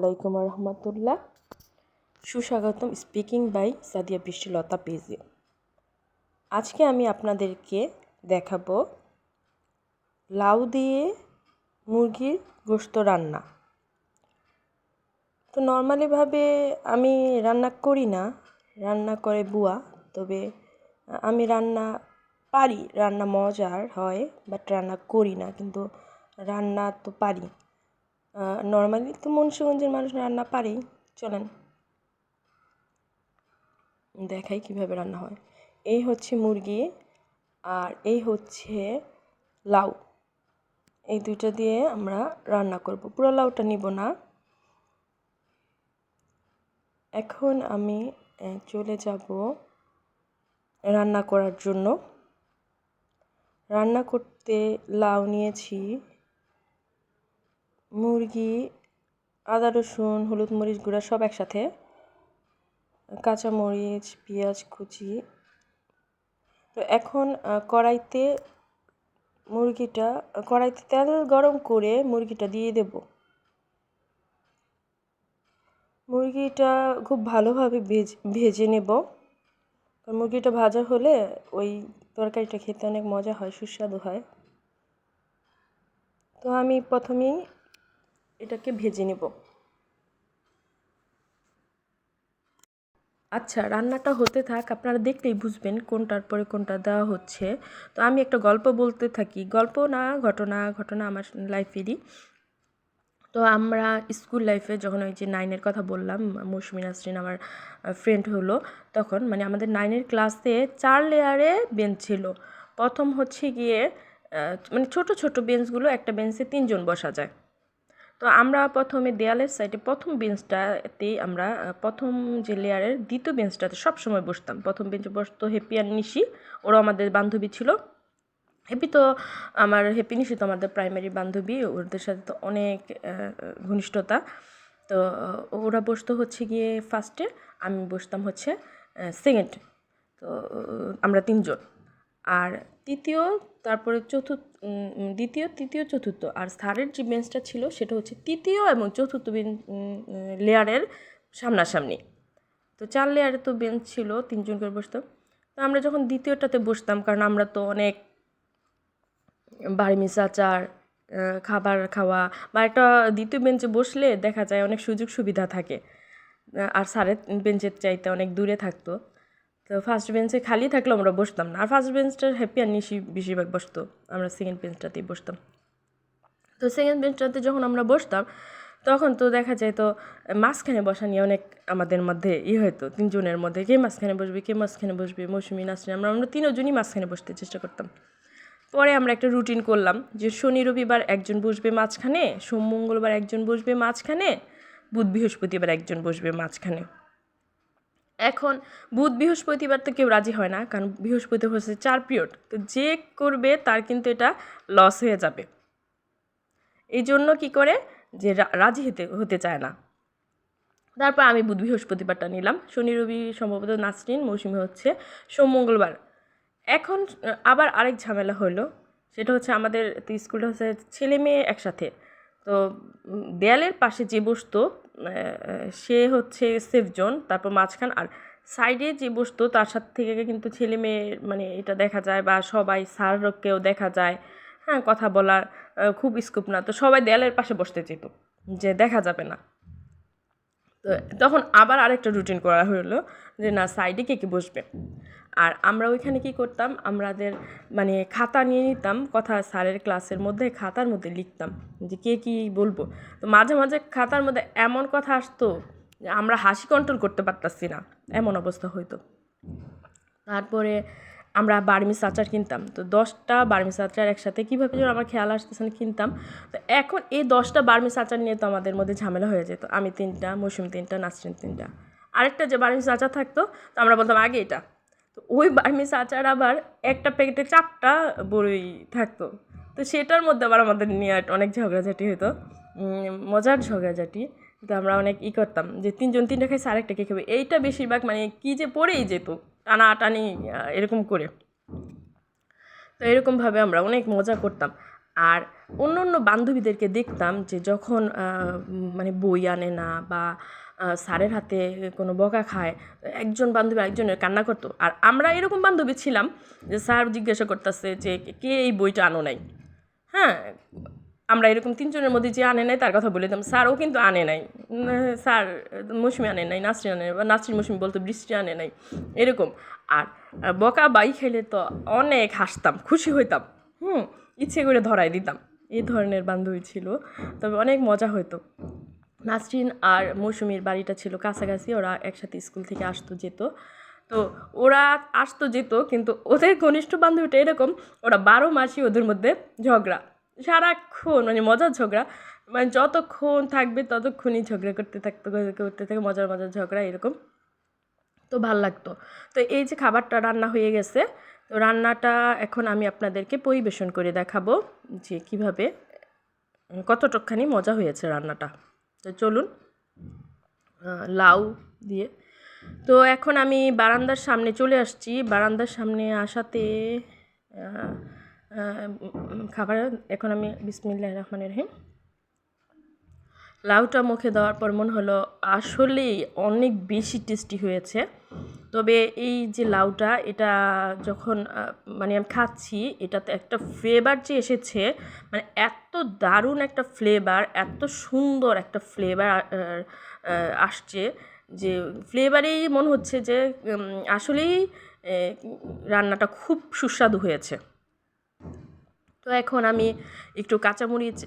আলাইকুম রহমতুল্লাহ। সুস্বাগতম speaking by Sadia বৃষ্টিলতা পেজে। আজকে আমি আপনাদেরকে দেখাবো লাউ দিয়ে মুরগির গোস্ত রান্না। তো নর্মালিভাবে আমি রান্না করি না, রান্না করে বুয়া, তবে আমি রান্না পারি, রান্না মজার হয় বাট রান্না করি না, কিন্তু রান্না তো পারি। নর্মালি তো মুন্সিগঞ্জের মানুষ রান্না পারেই। চলেন। দেখাই কীভাবে রান্না হয়। এই হচ্ছে মুরগি আর এই হচ্ছে লাউ। এই দুইটা দিয়ে আমরা রান্না করব। পুরো লাউটা নিব না। এখন আমি চলে যাব রান্না করার জন্য। রান্না করতে লাউ নিয়েছি। মুরগি, আদা, রসুন, হলুদ মরিচ গুঁড়া সব একসাথে, কাঁচা মরিচ, পেঁয়াজ, কুচি। তো এখন কড়াইতে মুরগিটা, কড়াইতে তেল গরম করে মুরগিটা দিয়ে দেব। মুরগিটা খুব ভালোভাবে ভেজে নেব। মুরগিটা ভাজা হলে ওই তরকারিটা খেতে অনেক মজা হয়, সুস্বাদু হয়। তো আমি প্রথমেই এটাকে ভেজে নেব। আচ্ছা রান্নাটা হতে থাক, আপনারা দেখলেই বুঝবেন কোনটার পরে কোনটা দেওয়া হচ্ছে। তো আমি একটা গল্প বলতে থাকি। গল্প না, ঘটনা ঘটনা আমার লাইফেরই। তো আমরা স্কুল লাইফে যখন ওই যে নাইনের কথা বললাম, মৌসুমী নাসরিন আমার ফ্রেন্ড হলো, তখন মানে আমাদের নাইনের ক্লাসে চার লেয়ারে বেঞ্চ ছিল। প্রথম হচ্ছে গিয়ে মানে ছোট ছোট বেঞ্চগুলো একটা বেঞ্চে তিনজন বসা যায়। তো আমরা প্রথমে দেয়ালের সাইডে প্রথম বেঞ্চটাতেই আমরা প্রথম যে লেয়ারের দ্বিতীয় বেঞ্চটাতে সবসময় বসতাম। প্রথম বেঞ্চে বসতো হ্যাপি আর নিশি ওরা আমাদের বান্ধবী ছিল। হ্যাপি তো আমার হ্যাপি নিশি তো আমাদের প্রাইমারি বান্ধবী, ওদের সাথে তো অনেক ঘনিষ্ঠতা। তো ওরা বসতো হচ্ছে গিয়ে ফার্স্টে আমি বসতাম হচ্ছে সেকেন্ড তো আমরা তিনজন। আর তৃতীয় তারপরে চতুর্থ দ্বিতীয়, তৃতীয়, চতুর্থ। আর স্যারের যে বেঞ্চটা ছিল, সেটা হচ্ছে তৃতীয় এবং চতুর্থ লেয়ারের সামনাসামনি। তো চার লেয়ারে তো বেঞ্চ ছিল, তিনজন করে বসতাম। তো আমরা যখন দ্বিতীয়টাতে বসতাম, কারণ আমরা তো অনেক বাড়ি আচার খাবার খাওয়া বা একটা দ্বিতীয় বেঞ্চে বসলে দেখা যায় অনেক সুযোগ সুবিধা থাকে আর স্যারের বেঞ্চের চাইতে অনেক দূরে থাকতো। তো ফার্স্ট বেঞ্চে খালি থাকলেও আমরা বসতাম না। আর ফার্স্ট বেঞ্চটার হ্যাপি আর নিশি বেশিরভাগ বসতো। আমরা সেকেন্ড বেঞ্চটাতেই বসতাম। তো সেকেন্ড বেঞ্চটাতে যখন আমরা বসতাম, তখন তো দেখা যায় তো মাঝখানে বসা নিয়ে অনেক আমাদের মধ্যে ই হয়তো তিনজনের মধ্যে কে মাঝখানে বসবে, কে মাঝখানে বসবে, মৌসুমি, নাসরিন, আমরা আমরা তিনজনই মাঝখানে বসতে চেষ্টা করতাম। পরে আমরা একটা রুটিন করলাম যে শনি, রবিবার একজন বসবে মাঝখানে, সোম, মঙ্গলবার একজন বসবে মাঝখানে, বুধ, বৃহস্পতিবার একজন বসবে মাঝখানে। এখন বুধ বৃহস্পতিবার তো কেউ রাজি হয় না, কারণ বৃহস্পতি হচ্ছে চার পিরিয়ড। তো যে করবে তার কিন্তু এটা লস হয়ে যাবে। এই জন্য কী করে? যে রাজি হতে হতে চায় না। তারপর আমি বুধ বৃহস্পতিবারটা নিলাম। শনি, রবি, সম্ভবত নাসরিন, মৌসুমি হচ্ছে সোম, মঙ্গলবার। এখন, আবার আরেক ঝামেলা হলো। সেটা হচ্ছে আমাদের স্কুলটা হচ্ছে ছেলে মেয়ে একসাথে। তো দেয়ালের পাশে যে বসতো সে হচ্ছে সেফ জোন, তারপর মাঝখান, আর সাইডে যে বসতো, তার সাথে থেকে কিন্তু ছেলে মেয়ে মানে এটা দেখা যায় বা সবাই স্যারকেও দেখা যায় হ্যাঁ কথা বলার খুব স্কোপ না। তো সবাই দেয়ালের পাশে বসতে যেত যে দেখা যাবে না। তো তখন আবার আরেকটা রুটিন করা হলো যে, না, সাইডে কে কে বসবে? আর আমরা ওইখানে কি করতাম? আমাদের মানে খাতা নিয়ে নিতাম, কথা স্যারের ক্লাসের মধ্যে খাতার মধ্যে লিখতাম যে কে কী বলব। তো মাঝে মাঝে খাতার মধ্যে এমন কথা আসতো যে আমরা হাসি কন্ট্রোল করতে পারতাছি না, এমন অবস্থা হইতো। তারপরে আমরা বার্মিস আচার কিনতাম। তো দশটা বার্মিস আচার একসাথে কীভাবে যেন আমার খেয়াল আসতেছে না, কিনতাম। তো এখন এই দশটা বার্মিস আচার নিয়ে তো আমাদের মধ্যে ঝামেলা হয়ে যেত। আমি তিনটা, মৌসুমি তিনটা, নাসরিন তিনটা। আরেকটা যে বার্মিস আচার থাকতো, তো আমরা বলতাম, আগে এটা। তো ওই বার্মিস আচার আবার একটা প্যাকেটে চারটা বড়ই থাকতো। তো সেটার মধ্যে আবার আমাদের নিয়ে অনেক ঝগড়াঝাটি হতো মজার ঝগড়াঝাটি। তো আমরা অনেক ই করতাম যে, তিনজন তিনটা খাইছে আরেকটা কে খাবে? এইটা বেশিরভাগ মানে কী যে পড়েই যেত টানা টানি এরকম করে। তো এরকমভাবে আমরা অনেক মজা করতাম। আর অন্য অন্য বান্ধবীদেরকে দেখতাম যে, যখন মানে বই আনে না বা স্যারের হাতে কোনো বকা খায়, একজন বান্ধবী একজনের কান্না করতো। আর আমরা এরকম বান্ধবী ছিলাম যে স্যার জিজ্ঞাসা করতেছে যে কে এই বইটা আনো নাই? হ্যাঁ আমরা এরকম তিনজনের মধ্যে যে আনে নাই তার কথা বলে দিতাম স্যার ও কিন্তু আনে নাই। স্যার মৌসুমি আনে নাই, নাসরিন আনে বা নাসরিন মৌসুমি বলতো বৃষ্টি আনে নাই, এরকম। আর বকা বাই খেলে তো অনেক হাসতাম, খুশি হইতাম। হুম, ইচ্ছে করে ধরাই দিতাম। এই ধরনের বান্ধবী ছিল, তবে অনেক মজা হতো নাসরিন আর মৌসুমির বাড়িটা ছিল কাছাকাছি, ওরা একসাথে স্কুল থেকে আসতো, যেত। তো ওরা আসতো, যেত, কিন্তু ওদের ঘনিষ্ঠ বান্ধবীটা এরকম, ওরা বারো মাসই ওদের মধ্যে ঝগড়া। সারাক্ষণ মানে মজার ঝগড়া। মানে যতক্ষণ থাকবে ততক্ষণই ঝগড়া করতে থাকতো, করতে থাকে, মজার মজার ঝগড়া এরকম। তো ভালো লাগতো। তো এই যে খাবারটা রান্না হয়ে গেছে, তো রান্নাটা এখন আমি আপনাদেরকে পরিবেশন করে দেখাবো যে কীভাবে, কতটুকখানি মজা হয়েছে রান্নাটা। তো চলুন লাউ দিয়ে। তো এখন আমি বারান্দার সামনে চলে আসছি। বারান্দার সামনে আসাতে খাবার, এখন আমি বিসমিল্লাহ রহমান রহিম। লাউটা মুখে দেওয়ার পর মনে হলো আসলেই অনেক বেশি টেস্টি হয়েছে। তবে এই যে লাউটা, এটা যখন মানে আমি খাচ্ছি, এটাতে একটা ফ্লেভার যে এসেছে মানে এত দারুণ একটা ফ্লেভার এত সুন্দর একটা ফ্লেভার আসছে যে ফ্লেভারেই মনে হচ্ছে যে আসলেই রান্নাটা খুব সুস্বাদু হয়েছে। তো এখন আমি একটু কাঁচামরিচ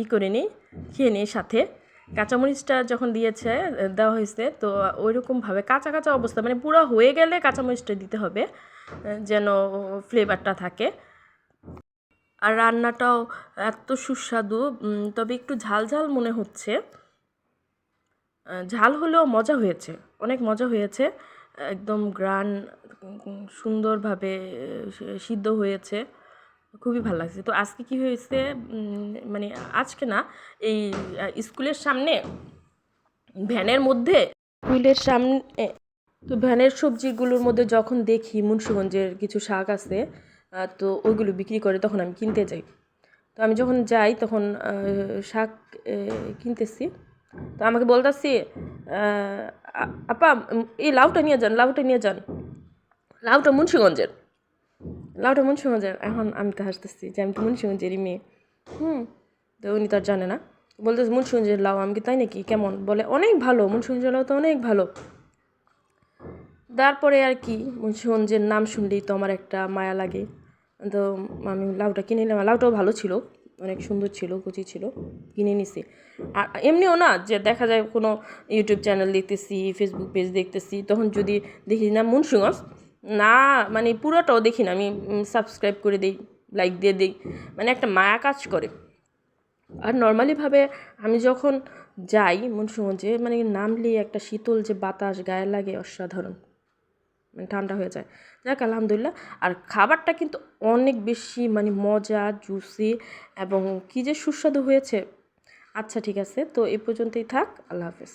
ই করে নিই, খেয়ে নিই সাথে। কাঁচামরিচটা যখন দিয়েছে দেওয়া হয়েছে, তো ওইরকমভাবে কাঁচা কাঁচা অবস্থা মানে পুরো হয়ে গেলে কাঁচামরিচটা দিতে হবে যেন ফ্লেভারটা থাকে। আর রান্নাটাও এত সুস্বাদু তবে একটু ঝাল ঝাল মনে হচ্ছে। ঝাল হলেও মজা হয়েছে, অনেক মজা হয়েছে। একদম গ্রান সুন্দরভাবে সিদ্ধ হয়েছে। খুবই ভালো লাগছে। তো আজকে কি হয়েছে মানে আজকে না, এই স্কুলের সামনে ভ্যানের মধ্যে স্কুলের সামনে তো ভ্যানের সবজিগুলোর মধ্যে যখন দেখি মুন্সিগঞ্জের কিছু শাক আছে তো ওইগুলো বিক্রি করে তখন আমি কিনতে যাই। তো আমি যখন যাই তখন শাক কিনতেছি। তো আমাকে বলতেছি আপা, এই লাউটা নিয়ে যান, লাউটা নিয়ে যান। লাউটা মুন্সিগঞ্জের। লাউটা মুন্সিগঞ্জের, এখন আমি তো হাসতেছি যে আমি তো মুন্সিগঞ্জেরই মেয়ে হুম, তো উনি তো আর জানে না। বলতেছে, মুন্সিগঞ্জের লাউ, আমি কি তাই নাকি? কেমন? বলে, অনেক ভালো, মুন্সিগঞ্জের লাউ তো অনেক ভালো। তারপরে আর কি, মুন্সিগঞ্জের নাম শুনলেই তো আমার একটা মায়া লাগে। তো আমি লাউটা কিনে নিলাম লাউটাও ভালো ছিল, অনেক সুন্দর ছিল, কুচি ছিল, কিনে নিছি। আর এমনিও না যে দেখা যায় কোনো ইউটিউব চ্যানেল দেখতেছি ফেসবুক পেজ দেখতেছি, তখন যদি দেখি না মুন্সিগঞ্জ না মানে পুরোটাও দেখি না, আমি সাবস্ক্রাইব করে দিই লাইক দিয়ে দিই মানে একটা মায়া কাজ করে। আর নর্মালিভাবে আমি যখন যাই মুন্সিগঞ্জে মানে নামলেই একটা শীতল যে বাতাস গায়ে লাগে অসাধারণ মানে ঠান্ডা হয়ে যায়। যাক, আলহামদুলিল্লাহ, আর খাবারটা কিন্তু অনেক বেশি মানে মজা জুসি এবং কী যে সুস্বাদু হয়েছে। আচ্ছা ঠিক আছে, তো এ পর্যন্তই থাক, আল্লাহ হাফেজ।